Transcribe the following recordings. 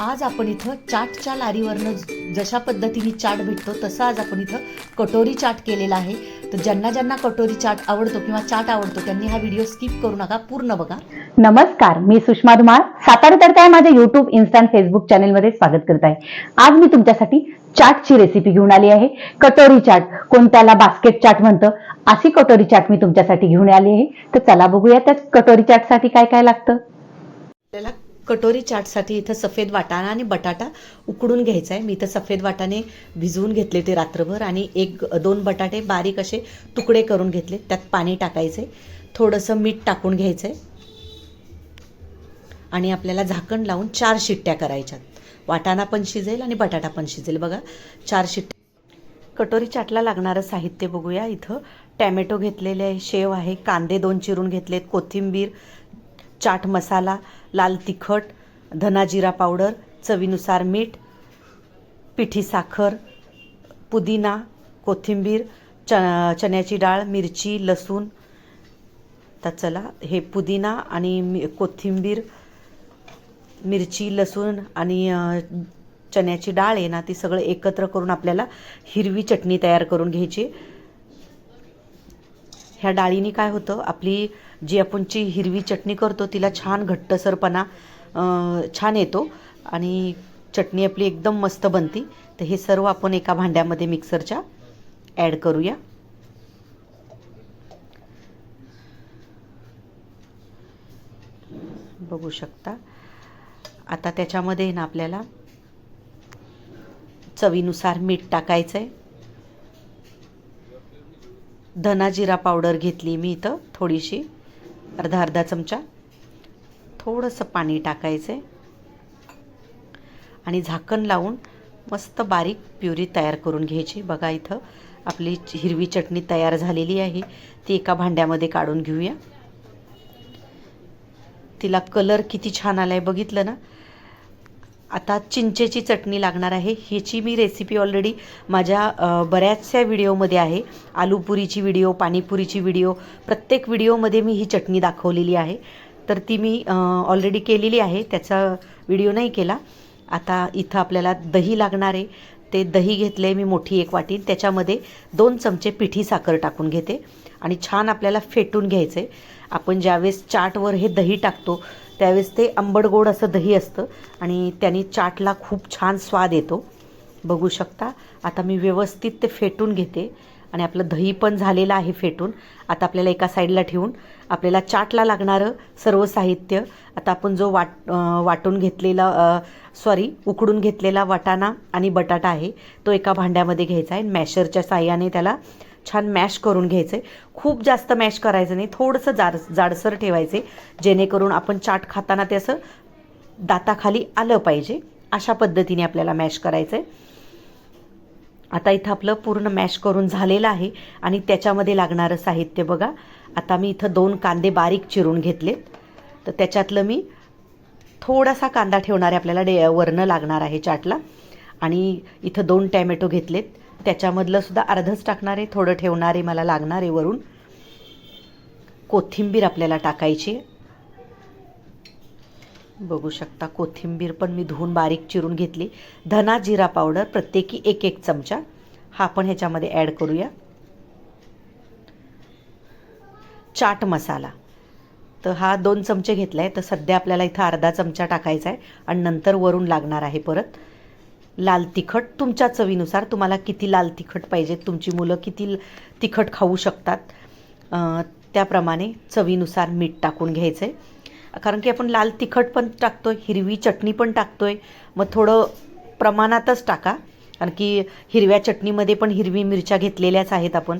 आज आपण इथं चाटच्या लारीवरनं जशा पद्धतीने चाट भेटतो तसं आज आपण इथं कटोरी चाट केलेला आहे. तर ज्यांना ज्यांना कटोरी चाट आवडतो किंवा चाट आवडतो त्यांनी हा व्हिडिओ स्किप करू नका पूर्ण बघा. नमस्कार मी सुषमा धुमाळ. सातारा तडका माझ्या युट्यूब इन्स्टा आणि फेसबुक चॅनेलमध्ये स्वागत करत आहे. आज मी तुमच्यासाठी चाटची रेसिपी घेऊन आली आहे. कटोरी चाट कोण त्याला बास्केट चाट म्हणतं अशी कटोरी चाट मी तुमच्यासाठी घेऊन आली आहे. तर चला बघूया त्या कटोरी चाटसाठी काय काय लागतं कटोरी चाटसाठी इथं सफेद वाटाणा आणि बटाटा उकडून घ्यायचा आहे मी इथं सफेद वाटाणे भिजवून घेतले ते रात्रभर आणि एक दोन बटाटे बारीक असे तुकडे करून घेतले. त्यात पाणी टाकायचे थोडंसं मीठ टाकून घ्यायचं आहे आणि आपल्याला झाकण लावून चार शिट्ट्या करायच्यात. वाटाणा पण शिजेल आणि बटाटा पण शिजेल. बघा चार शिट्ट्या. कटोरी चाटला लागणारं साहित्य बघूया. इथं टॅमॅटो घेतलेले आहे शेव आहे कांदे दोन चिरून घेतलेत कोथिंबीर चाट मसाला लाल तिखट धना जिरा पावडर चवीनुसार मीठ पिठी साखर पुदिना कोथिंबीर च चण्याची डाळ मिरची लसूण. तर चला हे पुदिना आणि मि- कोथिंबीर मिरची लसूण आणि चण्याची डाळ आहे ना ती सगळं एकत्र करून आपल्याला हिरवी चटणी तयार करून घ्यायची. ह्या डाळीने काय होतं आपली जी आपणची हिरवी चटणी करतो तिला छान घट्टसरपणा छान येतो आणि चटणी आपली एकदम मस्त बनती. तर हे सर्व आपण एका भांड्यामध्ये मिक्सरच्या ॲड करूया. बघू शकता. आता त्याच्यामध्ये ना आपल्याला चवीनुसार मीठ टाकायचं आहे धना जिरा पावडर घेतली मी इथं थोडीशी. अर्धा अर्धा चमचा. थोडंसं पाणी टाकायचं. आहे आणि झाकण लावून मस्त बारीक प्युरी तयार करून घ्यायची. बघा इथं आपली हिरवी चटणी तयार झालेली आहे. ती एका भांड्यामध्ये काढून घेऊया. तिला कलर किती छान आला आहे बघितलं ना? आता चिंचेची चटणी लागणार आहे. ह्याची मी रेसिपी ऑलरेडी माझ्या बऱ्याचशा व्हिडिओमध्ये आहे. आलूपुरीची व्हिडिओ पाणीपुरीची व्हिडिओ प्रत्येक व्हिडिओमध्ये मी ही चटणी दाखवलेली आहे. तर ती मी ऑलरेडी केलेली आहे. त्याचा व्हिडिओ नाही केला. आता इथं आपल्याला दही लागणार आहे. ते दही घेतले मी मोठी एक वाटी. त्याच्यामध्ये दोन चमचे पिठी साखर टाकून घेते. आणि छान आपल्याला फेटून घ्यायचं आहे आपण ज्यावेळेस चाटवर हे दही टाकतो त्यावेळेस ते आंबट गोड असं दही असतं आणि त्यांनी चाटला खूप छान स्वाद येतो. बघू शकता आता मी व्यवस्थित ते फेटून घेते आणि आपलं दही पण झालेलं आहे फेटून. आता आपल्याला एका साईडला ठेवून आपल्याला चाटला लागणारं सर्व साहित्य आता आपण जो वाट वाटून घेतलेला सॉरी उकडून घेतलेला वाटाणा आणि बटाटा आहे तो एका भांड्यामध्ये घ्यायचा आहे. मॅशरच्या साह्याने त्याला छान मॅश करून घ्यायचं. आहे खूप जास्त मॅश करायचं नाही थोडंसं जाड जाडसर ठेवायचे जेणेकरून आपण चाट खाताना ते असं दाताखाली आलं पाहिजे. अशा पद्धतीने आपल्याला मॅश करायचं आहे आता इथं आपलं पूर्ण मॅश करून झालेलं आहे आणि त्याच्यामध्ये लागणारं साहित्य बघा. आता मी इथं दोन कांदे बारीक चिरून घेतलेत. तर त्याच्यातलं मी थोडासा कांदा ठेवणार आहे आपल्याला डे वरणं लागणार आहे चाटला. आणि इथं दोन टॅमॅटो घेतलेत. त्याच्यामधलं सुद्धा अर्धच टाकणार आहे थोडं ठेवणार आहे मला लागणार आहे वरून कोथिंबीर आपल्याला टाकायची. आहे. बघू शकता कोथिंबीर पण मी धुवून बारीक चिरून घेतली. धना जिरा पावडर प्रत्येकी एक एक चमचा. हा पण ह्याच्यामध्ये ॲड करूया. चाट मसाला. तर हा दोन चमचे घेतला आहे तर सध्या आपल्याला इथं अर्धा चमचा टाकायचा आहे आणि नंतर वरून लागणार आहे परत. लाल तिखट तुमच्या चवीनुसार तुम्हाला किती लाल तिखट पाहिजे तुमची मुलं किती तिखट खाऊ शकतात त्याप्रमाणे चवीनुसार मीठ टाकून घ्यायचं आहे कारण की आपण लाल तिखट पण टाकतो आहे हिरवी चटणी पण टाकतो आहे मग थोडं प्रमाणातच टाका. कारण की हिरव्या चटणीमध्ये पण हिरवी मिरच्या घेतलेल्याच आहेत आपण.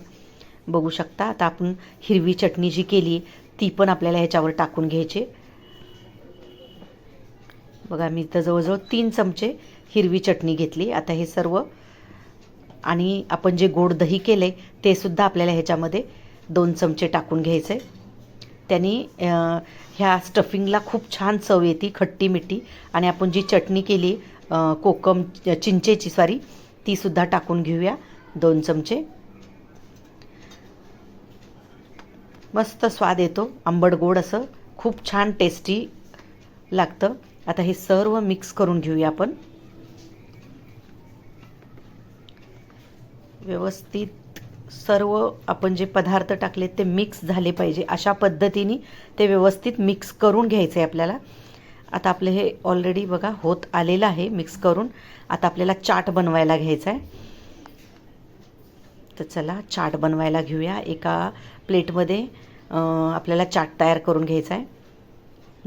बघू शकता आता आपण हिरवी चटणी जी केली ती पण आपल्याला ह्याच्यावर टाकून घ्यायची. बघा मी इथं जवळजवळ तीन चमचे हिरवी चटणी घेतली. आता हे सर्व आणि आपण जे गोड दही केले ते सुद्धा आपल्याला ह्याच्यामध्ये दोन चमचे टाकून घ्यायचे. त्यांनी ह्या स्टफिंगला खूप छान चव येते खट्टी मिठी. आणि आपण जी चटणी केली कोकम चिंचेची सॉरी ती सुद्धा टाकून घेऊया दोन चमचे. मस्त स्वाद येतो आंबट गोड असं. खूप छान टेस्टी लागतं. आता हे सर्व मिक्स करून घेऊया आपण. व्यवस्थित सर्व आपण जे पदार्थ टाकले ते मिक्स झाले पाहिजे. अशा पद्धतीने ते व्यवस्थित मिक्स करून घ्यायचे आपल्याला. आता आपलं हे ऑलरेडी बघा होत आलेलं आहे मिक्स करून. आता आपल्याला चाट बनवायला घ्यायचा आहे तर चला चाट बनवायला घेऊया. एका प्लेटमध्ये आपल्याला चाट तयार करून घ्यायचा आहे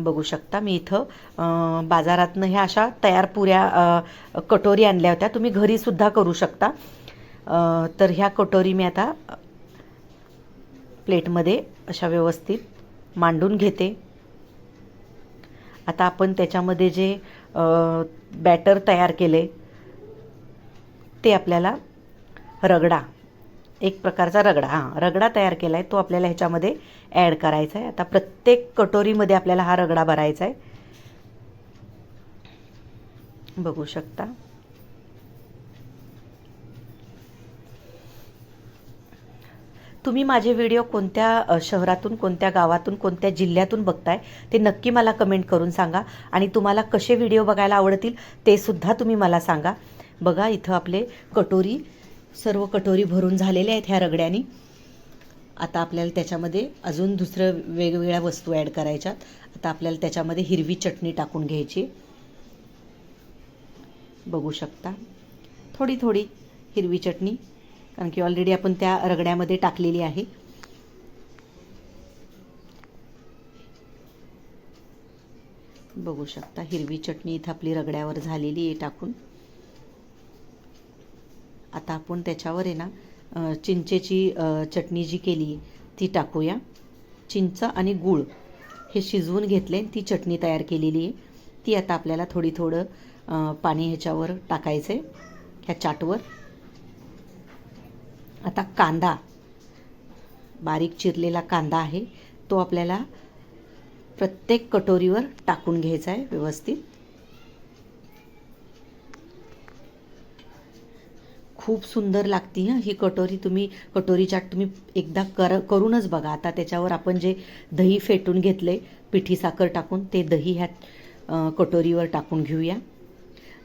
बघू शकता मी इथं बाजारातनं ह्या अशा तयार पुऱ्या कटोरी आणल्या होत्या. तुम्ही घरीसुद्धा करू शकता. तर ह्या कटोरी मी आता प्लेटमध्ये अशा व्यवस्थित मांडून घेते. आता आपण त्याच्यामध्ये जे बॅटर तयार केले ते आपल्याला रगडा एक प्रकारचा रगडा हां रगडा तयार केला आहे तो आपल्याला ह्याच्यामध्ये ॲड करायचा आहे आता प्रत्येक कटोरीमध्ये आपल्याला हा रगडा भरायचा आहे बघू शकता. तुम्ही माझे व्हिडिओ कोणत्या शहरातून कोणत्या गावातून कोणत्या जिल्ह्यातून बघताय ते नक्की मला कमेंट करून सांगा. आणि तुम्हाला कसे व्हिडिओ बघायला आवडतील ते सुद्धा तुम्ही मला सांगा. बघा इथं आपले कटोरी सर्व कटोरी भरून झालेल्या आहेत ह्या रगड्यानी. आता आपल्याला त्याच्यामध्ये अजून दुसरं वेगवेगळ्या वस्तू ॲड करायच्यात. आता आपल्याला त्याच्यामध्ये हिरवी चटणी टाकून घ्यायची. बघू शकता. थोडी थोडी हिरवी चटणी. कारण की ऑलरेडी आपण त्या रगड्यामध्ये टाकलेली आहे. बघू शकता हिरवी चटणी इथं आपली रगड्यावर झालेली आहे टाकून. आता आपण त्याच्यावर आहे ना चिंचेची चटणी जी केली ती टाकूया. चिंच आणि गूळ हे शिजवून घेतले ती चटणी तयार केलेली आहे. ती आता आपल्याला थोडी थोडं पाणी ह्याच्यावर टाकायचं आहे ह्या चाटवर. आता कांदा. बारीक चिरलेला कांदा आहे. तो आपल्याला प्रत्येक कटोरीवर टाकून घ्यायचा आहे व्यवस्थित. खूप सुंदर लागती हं ही कटोरी. तुम्ही कटोरी चाट तुम्ही एकदा कर करूनच बघा. आता त्याच्यावर आपण जे दही फेटून घेतले पिठी साखर टाकून ते दही ह्या कटोरीवर टाकून घेऊया.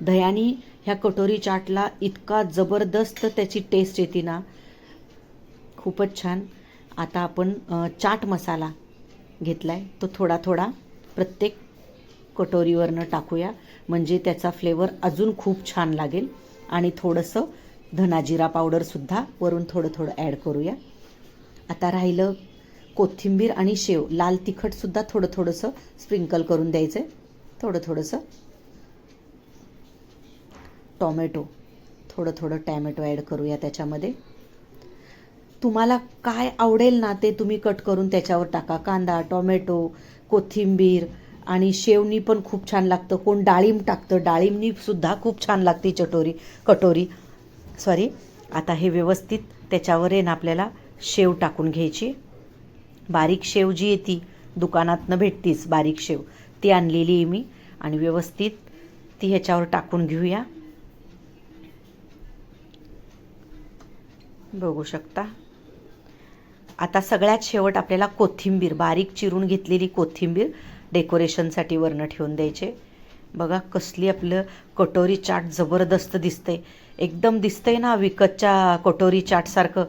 दह्यानी ह्या कटोरी चाटला इतका जबरदस्त त्याची टेस्ट येते ना. खूपच छान. आता आपण चाट मसाला घेतला आहे तो थोडा थोडा प्रत्येक कटोरीवरनं टाकूया. म्हणजे त्याचा फ्लेवर अजून खूप छान लागेल. आणि थोडंसं धनाजिरा पावडरसुद्धा वरून थोडं थोडं ॲड करूया. आता राहिलं कोथिंबीर आणि शेव. लाल तिखटसुद्धा थोडं थोडंसं स्प्रिंकल करून द्यायचं आहे थोडं थोडंसं टॉमॅटो. थोडं थोडं टॅमॅटो ॲड करूया त्याच्यामध्ये. तुम्हाला काय आवडेल ना ते तुम्ही कट करून त्याच्यावर टाका. कांदा टोमॅटो कोथिंबीर आणि शेवनी पण खूप छान लागतं. कोण डाळिंब टाकतं डाळिंबनी सुद्धा खूप छान लागते चटोरी कटोरी. सॉरी आता हे व्यवस्थित त्याच्यावर आहे ना आपल्याला शेव टाकून घ्यायची. बारीक शेव जी येते दुकानातनं भेटतीच बारीक शेव. ती आणलेली आहे मी आणि व्यवस्थित ती ह्याच्यावर टाकून घेऊया. बघू शकता. आता सगळ्यात शेवट आपल्याला कोथिंबीर बारीक चिरून घेतलेली कोथिंबीर डेकोरेशनसाठी वरनं ठेवून द्यायचे. बघा कसली आपलं कटोरी चाट जबरदस्त दिसते. एकदम दिसतंय ना विकतच्या कटोरी चाटसारखं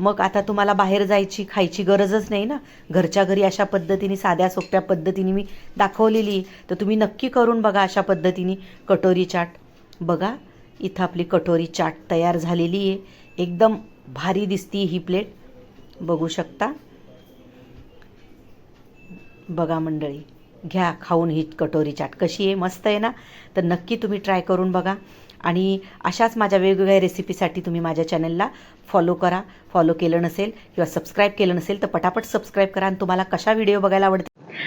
मग आता तुम्हाला बाहेर जायची खायची गरजच नाही ना. घरच्या घरी अशा पद्धतीने साध्या सोप्या पद्धतीने मी दाखवलेली. तर तुम्ही नक्की करून बघा अशा पद्धतीने कटोरी चाट. बघा इथं आपली कटोरी चाट तयार झालेली आहे. एकदम भारी दिसती ही प्लेट. बघू शकता. बघा मंडळी घ्या खाऊन ही कटोरी चाट. कशी आहे? मस्त आहे ना? तर नक्की तुम्ही ट्राय करून बघा. आणि अशाच माझ्या वेगवेगळ्या रेसिपीसाठी तुम्ही माझ्या चॅनलला फॉलो करा. फॉलो केलं नसेल किंवा सबस्क्राईब केलं नसेल तर पटापट सबस्क्राईब करा. आणि तुम्हाला कशा व्हिडिओ बघायला आवडते